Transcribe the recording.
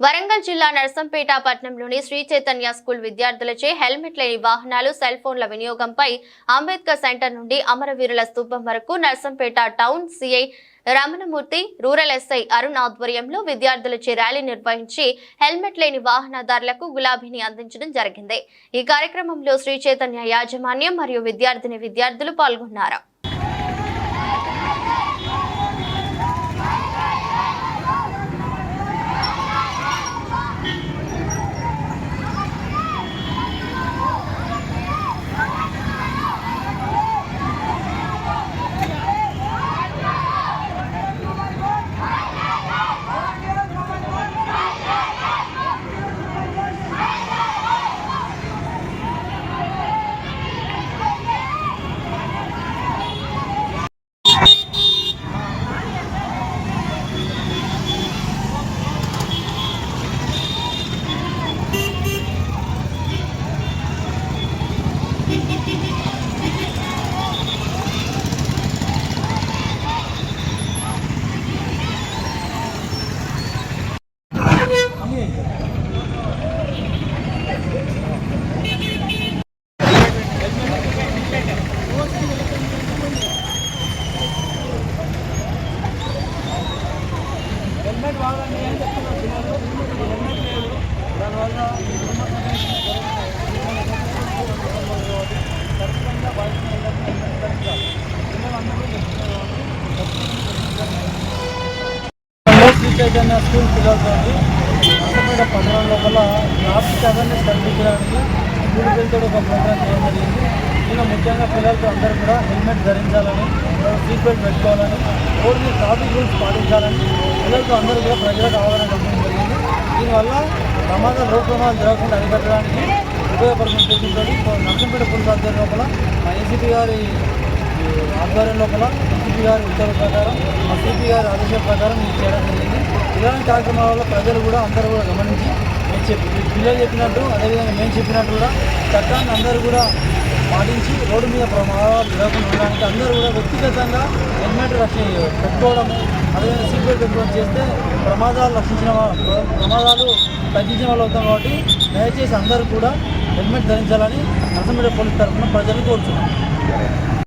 వరంగల్ జిల్లా నర్సంపేట పట్టణంలోని శ్రీ చైతన్య స్కూల్ విద్యార్థులచే హెల్మెట్ లేని వాహనాలు సెల్ ఫోన్ల వినియోగంపై అంబేద్కర్ సెంటర్ నుండి అమరవీరుల స్తూపం వరకు Narsampet town C I Ramanamurthy rural S I Arun ఆధ్వర్యంలో విద్యార్థులచే ర్యాలీ నిర్వహించి హెల్మెట్ లేని వాహనదారులకు గులాబీని అందించడం జరిగింది. ఈ కార్యక్రమంలో శ్రీ చైతన్య యాజమాన్యం మరియు విద్యార్థిని విద్యార్థులు పాల్గొన్నారు. దానివల్ల ఖచ్చితంగా శ్రీ చైతన్య స్కూల్ పిల్లలతో నర్సపేట పట్టణం లోపల ట్రాఫిక్ అవేర్నెస్ కల్పించడానికి స్కూల్ పిల్లలతో ఒక ప్రోగ్రామ్ చేయడం జరిగింది ఇంకా ముఖ్యంగా పిల్లలతో అందరూ కూడా హెల్మెట్ ధరించాలని సీట్ బెల్ట్ పెట్టుకోవాలని రోడ్డు ట్రాఫిక్ రూల్స్ పాటించాలని పిల్లలతో అందరూ కూడా ప్రజలకు అవగాహన కల్పించడం జరిగింది. దీనివల్ల ప్రమాదాలు రోడ్ ప్రమాదాలు జరగకుండా అరికట్టడానికి ఉపయోగపడుతున్న ఉద్దేశంతో నర్సంపేట పోలీస్ ఆధ్వర్యం లోపల మా ఏసీపీ గారి ఆధ్వర్యం లోపల ఎస్పీ గారి ఉత్తర్వుల ప్రకారం మా సిపి గారి ఆదేశాల ప్రకారం ఇది చేయడం జరిగింది. ఇలాంటి కార్యక్రమాల వల్ల ప్రజలు కూడా అందరూ కూడా గమనించి మేము చెప్పి పిల్లలు చెప్పినట్టు అదేవిధంగా మేము చెప్పినట్టు కూడా చట్టాన్ని అందరూ కూడా పాటించి రోడ్డు మీద ప్రమాదాలు జరగకుండా ఉండడానికి అందరూ కూడా వ్యక్తిగతంగా హెల్మెట్ రక్షణ పెట్టుకోవడము అదేవిధంగా సీట్ బెల్ట్ పెట్టుకోవడం చేస్తే ప్రమాదాలు రక్షించిన ప్రమాదాలు తగ్గించిన వాళ్ళు అవుతాం కాబట్టి దయచేసి అందరూ కూడా హెల్మెట్ ధరించాలని నరసింహ పోలీస్ తరఫున ప్రజలు కోరుతున్నాం